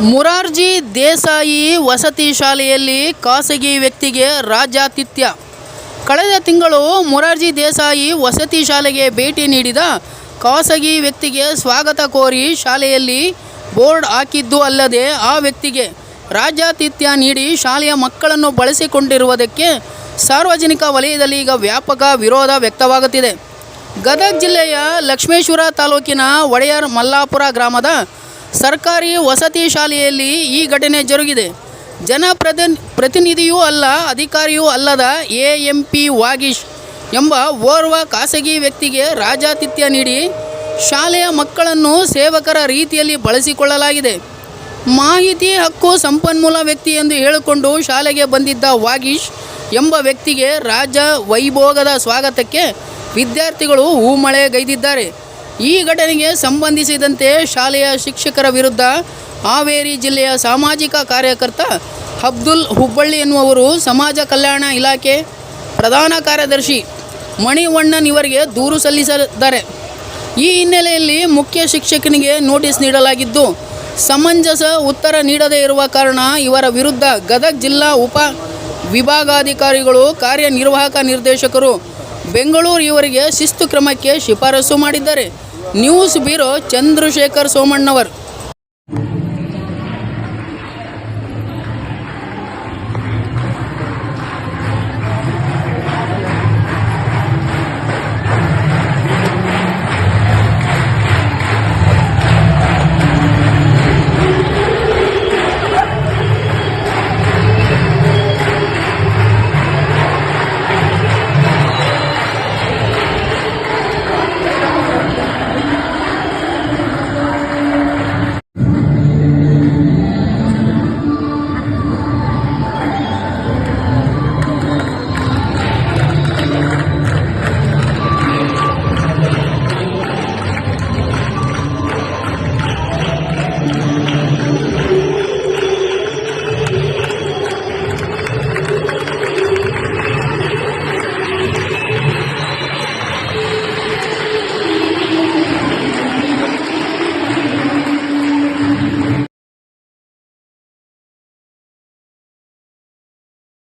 ಮುರಾರ್ಜಿ ದೇಸಾಯಿ ವಸತಿ ಶಾಲೆಯಲ್ಲಿ ಖಾಸಗಿ ವ್ಯಕ್ತಿಗೆ ರಾಜ್ಯಾತಿಥ್ಯ. ಕಳೆದ ತಿಂಗಳು ಮುರಾರ್ಜಿ ದೇಸಾಯಿ ವಸತಿ ಶಾಲೆಗೆ ಭೇಟಿ ನೀಡಿದ ಖಾಸಗಿ ವ್ಯಕ್ತಿಗೆ ಸ್ವಾಗತ ಕೋರಿ ಶಾಲೆಯಲ್ಲಿ ಬೋರ್ಡ್ ಹಾಕಿದ್ದು ಅಲ್ಲದೆ ಆ ವ್ಯಕ್ತಿಗೆ ರಾಜ್ಯಾತಿಥ್ಯ ನೀಡಿ ಶಾಲೆಯ ಮಕ್ಕಳನ್ನು ಬಳಸಿಕೊಂಡಿರುವುದಕ್ಕೆ ಸಾರ್ವಜನಿಕ ವಲಯದಲ್ಲಿ ಈಗ ವ್ಯಾಪಕ ವಿರೋಧ ವ್ಯಕ್ತವಾಗುತ್ತಿದೆ. ಗದಗ ಜಿಲ್ಲೆಯ ಲಕ್ಷ್ಮೇಶ್ವರ ತಾಲೂಕಿನ ಒಡೆಯರ್ ಮಲ್ಲಾಪುರ ಗ್ರಾಮದ ಸರ್ಕಾರಿ ವಸತಿ ಶಾಲೆಯಲ್ಲಿ ಈ ಘಟನೆ ಜರುಗಿದೆ. ಜನಪ್ರತಿನ್, ಪ್ರತಿನಿಧಿಯೂ ಅಲ್ಲ, ಅಧಿಕಾರಿಯೂ ಅಲ್ಲದ ಎ ಎಂ ಪಿ ವಾಗೀಶ್ ಎಂಬ ಓರ್ವ ಖಾಸಗಿ ವ್ಯಕ್ತಿಗೆ ರಾಜಾತಿಥ್ಯ ನೀಡಿ ಶಾಲೆಯ ಮಕ್ಕಳನ್ನು ಸೇವಕರ ರೀತಿಯಲ್ಲಿ ಬಳಸಿಕೊಳ್ಳಲಾಗಿದೆ. ಮಾಹಿತಿ ಹಕ್ಕು ಸಂಪನ್ಮೂಲ ವ್ಯಕ್ತಿ ಎಂದು ಹೇಳಿಕೊಂಡು ಶಾಲೆಗೆ ಬಂದಿದ್ದ ವಾಗೀಶ್ ಎಂಬ ವ್ಯಕ್ತಿಗೆ ರಾಜ ವೈಭೋಗದ ಸ್ವಾಗತಕ್ಕೆ ವಿದ್ಯಾರ್ಥಿಗಳು ಹೂಮಳೆಗೈದಿದ್ದಾರೆ. ಈ ಘಟನೆಗೆ ಸಂಬಂಧಿಸಿದಂತೆ ಶಾಲೆಯ ಶಿಕ್ಷಕರ ವಿರುದ್ಧ ಹಾವೇರಿ ಜಿಲ್ಲೆಯ ಸಾಮಾಜಿಕ ಕಾರ್ಯಕರ್ತ ಅಬ್ದುಲ್ ಹುಬ್ಬಳ್ಳಿ ಎನ್ನುವರು ಸಮಾಜ ಕಲ್ಯಾಣ ಇಲಾಖೆ ಪ್ರಧಾನ ಕಾರ್ಯದರ್ಶಿ ಮಣಿವಣ್ಣನ್ ಇವರಿಗೆ ದೂರು ಸಲ್ಲಿಸಿದ್ದಾರೆ. ಈ ಹಿನ್ನೆಲೆಯಲ್ಲಿ ಮುಖ್ಯ ಶಿಕ್ಷಕನಿಗೆ ನೋಟಿಸ್ ನೀಡಲಾಗಿದ್ದು, ಸಮಂಜಸ ಉತ್ತರ ನೀಡದೇ ಇರುವ ಕಾರಣ ಇವರ ವಿರುದ್ಧ ಗದಗ ಜಿಲ್ಲಾ ಉಪ ವಿಭಾಗಾಧಿಕಾರಿಗಳು, ಕಾರ್ಯನಿರ್ವಾಹಕ ನಿರ್ದೇಶಕರು ಬೆಂಗಳೂರು ಇವರಿಗೆ ಶಿಸ್ತು ಕ್ರಮಕ್ಕೆ ಶಿಫಾರಸು ಮಾಡಿದ್ದಾರೆ. News bureau Chandrashekhar Somannavar